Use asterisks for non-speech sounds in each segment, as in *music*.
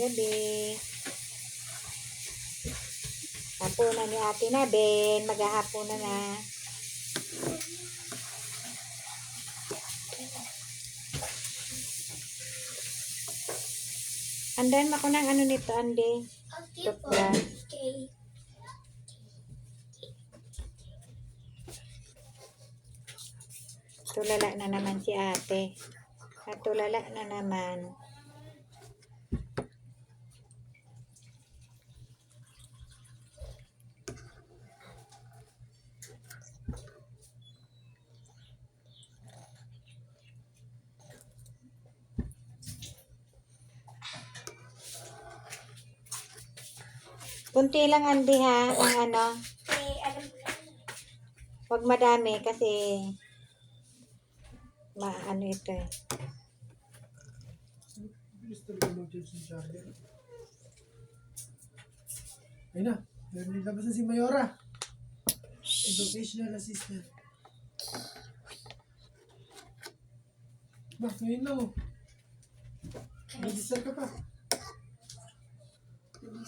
gabi. Hapunan ni Ate na, Ben. Maghahapunan na. Andan mo ko ng ano nito, Ande. Toothbrush. Okay. Tulala na naman si ate. At tulala na naman. Kunti lang Andy ha, ang ano. Huwag madami kasi ma ano ito eh. Ayun na. Meron labas na si Mayora. Educational assistant. Ba, ngayon lang oh. Register ka pa. Hmm,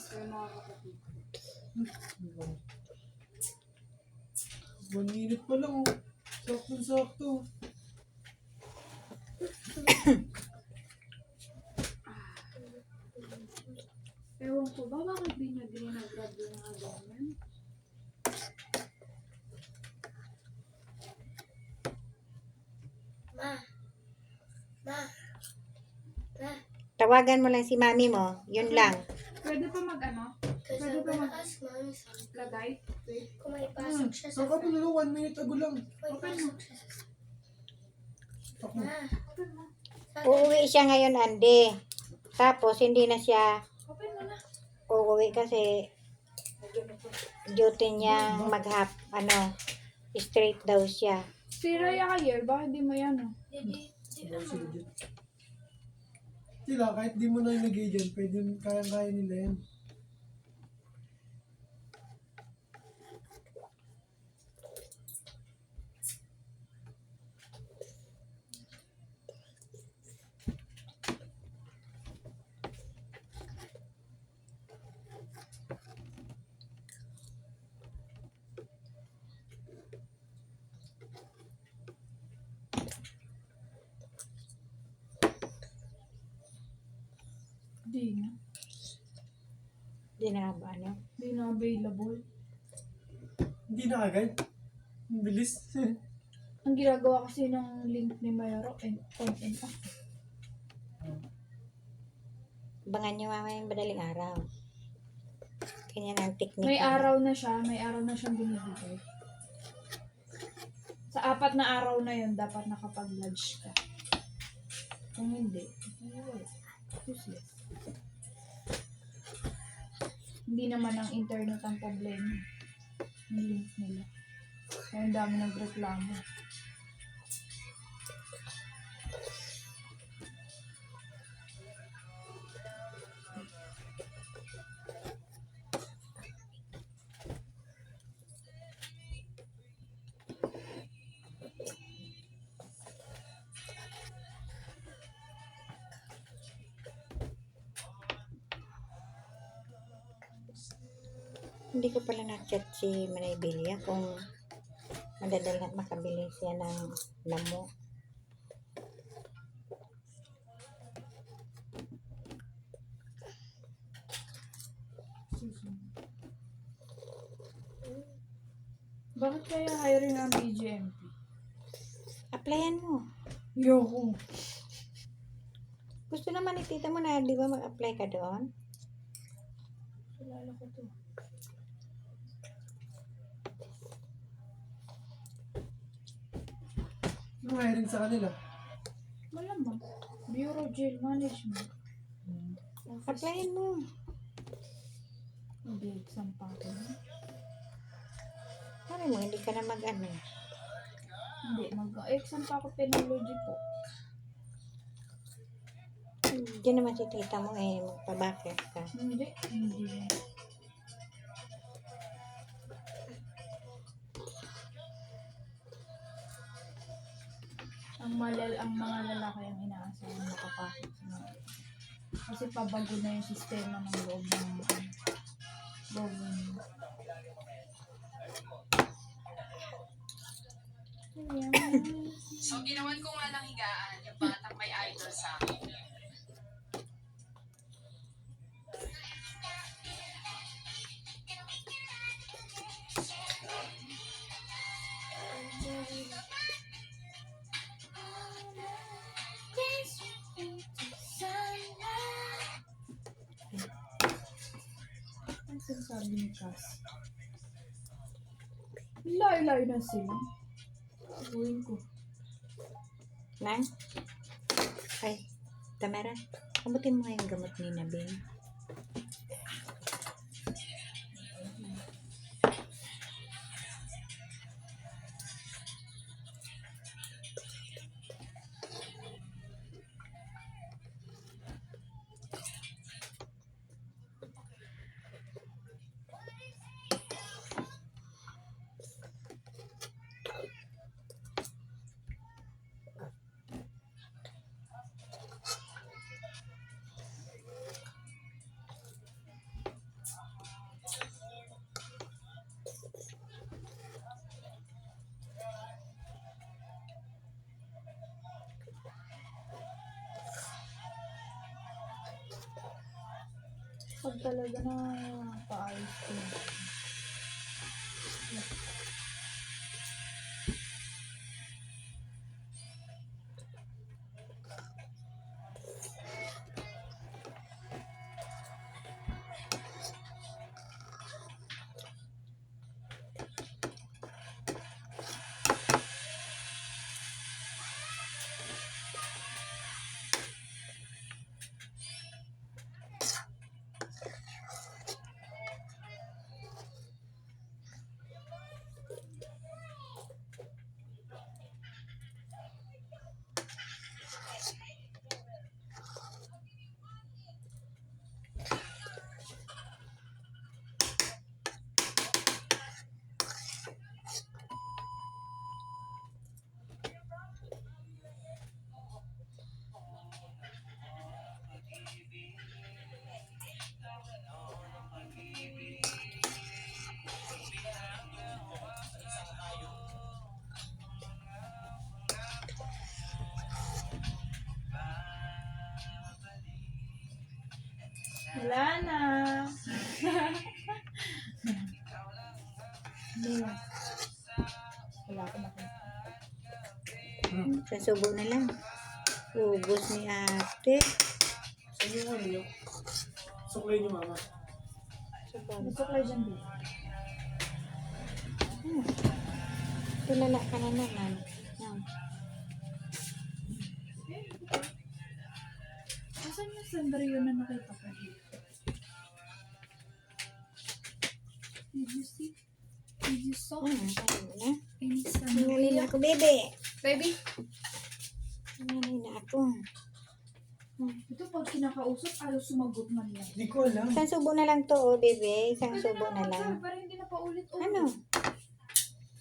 One minute pa lang oh. Sakto-sakto. Ewan ko ba, bakit di nyo din nag-grab yung mga ganyan? Ma. Ma. Ma. Tawagan mo lang si mami mo, yun lang. Pwede pa mag ano? Pwede I'm ba gonna mag- ask mommy something. Lagay? Wait. Kung may Hmm, pasok siya sa saka pa na one minute ago lang. May pasok siya sa Ako. Ma. Uuwi siya ngayon, Ande. Tapos, hindi na siya Open mo na. uuwi kasi duty niya maghap, ano, straight daw siya. Si Raya Kayer, bakit di mo yan oh? Hindi. Hindi Diba, naman. Sila, kahit di mo na ilagay dyan, pwede kaya-kaya nila yan. Di na. Hindi na ba, ano? Di na available. Hindi na agad. Ang bilis. *laughs* Ang ginagawa kasi ng link ni Mayro and on and off. Abangan niyo mamaya yung madaling araw. Kanya ang technique. May niya. araw na siya, may araw na siyang binibigay. Sa apat na araw na yun, dapat nakapag-lodge ka. Kung hindi, wala. Useless. Hindi naman ang internet ang problema. Yung link nila. Ang dami nagreklamo. Hindi ko pala na-chat si Manay Bilya kung madadala makabili siya ng lamo. Bakit kaya hiring ang BGMP? Applyan mo. Yoko. Gusto naman ni tita mo na, di ba mag-apply ka doon? Kilala ko to. Yung hiring sa kanila. Malamang. Bureau Jail Management. Office. Applyan mo. Hindi, exam pa ako. Sabi mo, hindi ka na mag-ano. Hindi, mag-exam pa ako penology po. Diyan naman si tita mo eh, magpabakit ka. Hindi, hindi. Ang malal ang mga lalaki ang inaasahan makapasok sa mga Kasi pabago na yung sistema ng loob ng government. Ayan. *laughs* So, ginawan ko nga ng higaan yung batang may idol sa akin. Cass. Layo-layo na sila. Uwin ko. Nang? Ay, Tamara, kamutin mo nga yung gamot ni Nabing. Pag talaga na paayos ko. Wala na. Wala ko nakita. Sa subo na lang. Ubus ni ate. Yung ano yun? Suklay niyo mama. Nagsuklay dyan din. Hmm. Tulala ka na naman. Hmm. Asan yung sandrio na nakita ko? Did you see? Did you saw Hmm, ano na? any Nangalin sandrio? ako, bebe. Baby, Nangalin na ako. ito pag kinakausap, ayaw sumagot man yan. Hindi ko alam. Isang subo na lang to, oh, bebe. Isang subo na naman, lang. sir, Para hindi na paulit-ulit. Ano?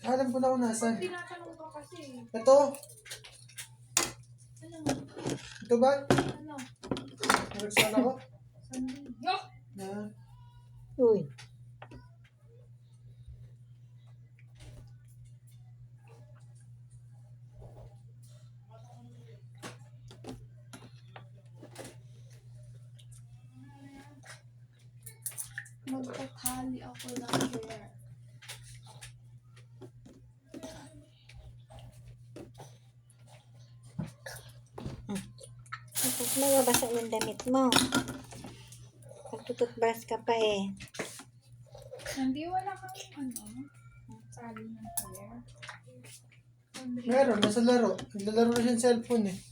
Alam ko na kung nasan. Tinatanong ka kasi. Ito. Ano? Ito ba? Ano? Nagsala ko? Sandrio? Na. Uy. Magtatali ako ng hair. Tapos mababasa yung damit mo. Magtututbrush ka pa eh. Hindi wala kang ano? Tali ng hair. Meron, nasa laro. Naglalaro na siya ng cellphone eh.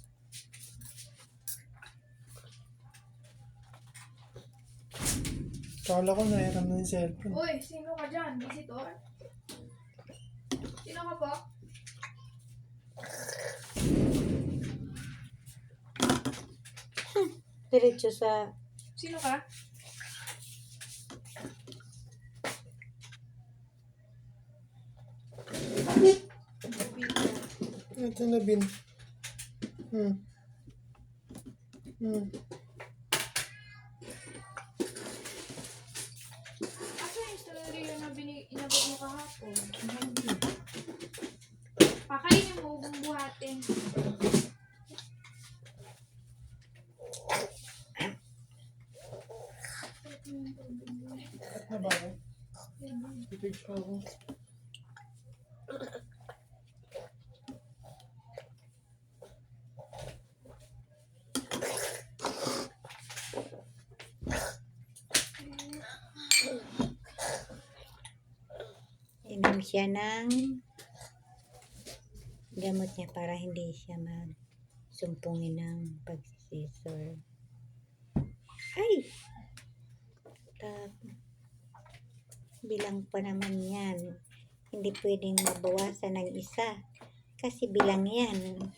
Kala ko nahiram na yung cellphone. Uy, sino ka dyan? Visitor? Sino ka po? Diretso sa... Sino ka? Ito na bin. Hmm. Hmm. inabot mo kahapon. Pakainin mo, huwag mong buhatin. At na ba ako? Ipage ko ako. Inom siya ng gamot niya para hindi siya magsumpungin ng pagsisor. Ay! Tap. Bilang pa naman yan. Hindi pwedeng mabawasan ng isa. Kasi bilang yan.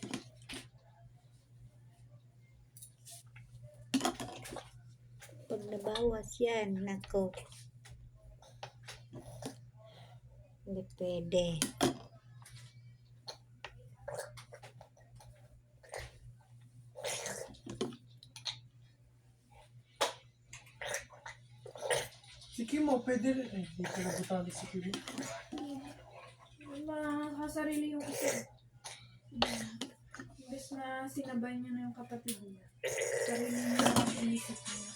Pag nabawas yan, nako. Hindi pwede. Si Kim, oh, pwede rin. Eh, hindi ko nabutali si Kim. Makakasarili yung isa. Imbes na sinabay niya na yung kapatid niya. Sarili niya ang inisip niya.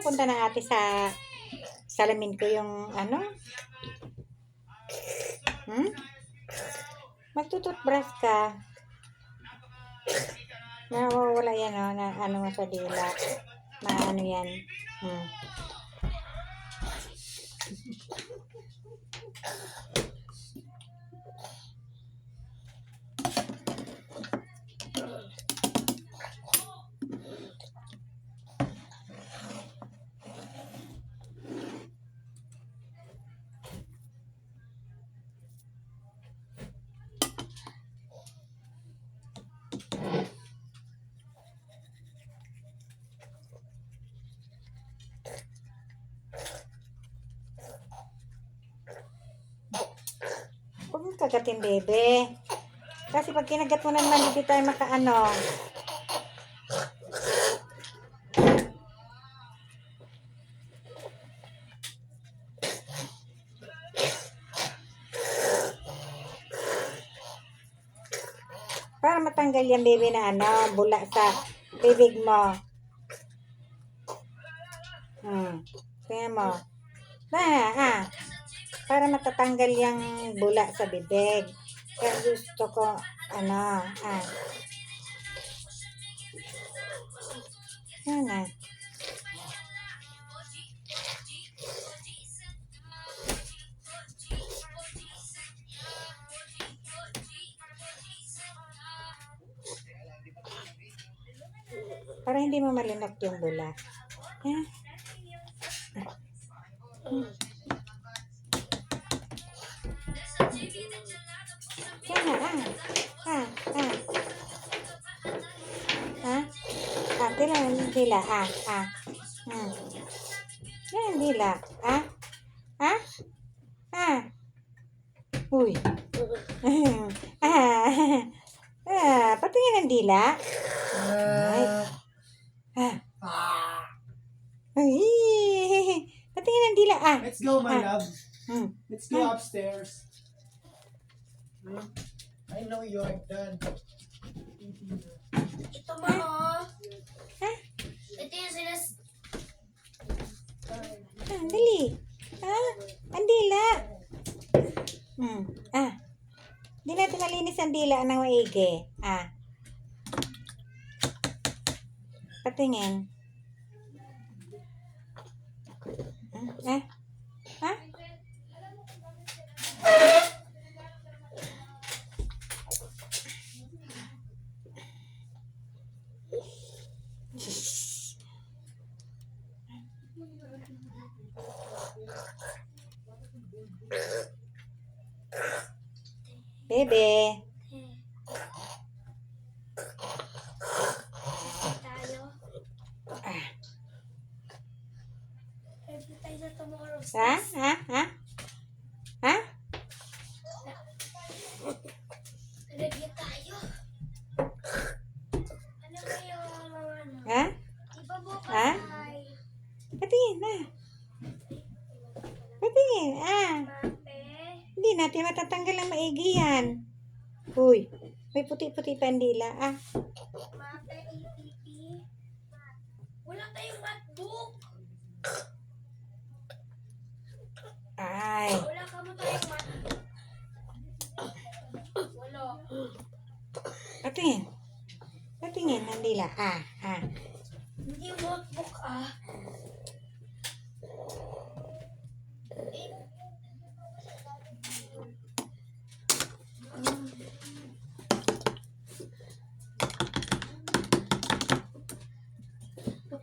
Pupunta na ate sa salamin ko yung ano? Hmm? Magtututbrush ka. Nawawala yan oh, na ano sa dila. Maano yan. Hmm. Kagatin, bebe. Kasi pag kinagat mo naman, hindi tayo makaano. Para matanggal yan, bebe, na ano, bula sa bibig mo. Hmm. Tingnan mo. Ah, ah para matatanggal yung bula sa bibig. Kaya gusto ko, ano, ah. Yan na. Para hindi mo malinok yung bula. Ah. Tila, ah, ah. Hmm. Yan, dila. Ah? Ah? Ah? Uy. *laughs* ah. Ah, patingin ang dila. Ay. Ah. Ah, Ay. *laughs* Patingin ang dila, ah. let's go, my Ah. love. Hmm. Let's go upstairs. Hmm? I know you are done. Ito mo, oh. Ito yung sinas... Ah, dali. Ah, ang dila. Hmm. Ah. Di natin nalinis ang dila ng maigi. Ah. Patingin. Eh? Ha? Bebe. Tayo. Ah. Pwede tayo sa tomorrow. Ha? Ha? Ha? Ha? Review tayo. Ano kayo mga ano? Ha? Di ba bukas Ha? ay Patingin na. Patingin. Ah. mape? Hindi natin matatanggal ang maigi yan. Uy. May puti-puti pa ang dila. Ah. Mape, APP? Wala tayong matbook. Ay. Wala ka mo tayong matbook. Wala. Patingin. Patingin ang dila. Ah. Ah. Hindi notebook ah.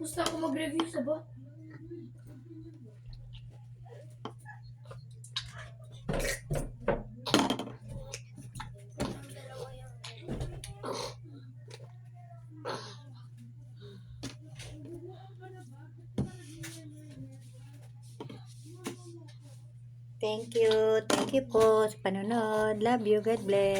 Tapos na ako mag-review sa bot. Thank you. Thank you po sa panonood. Love you. God bless.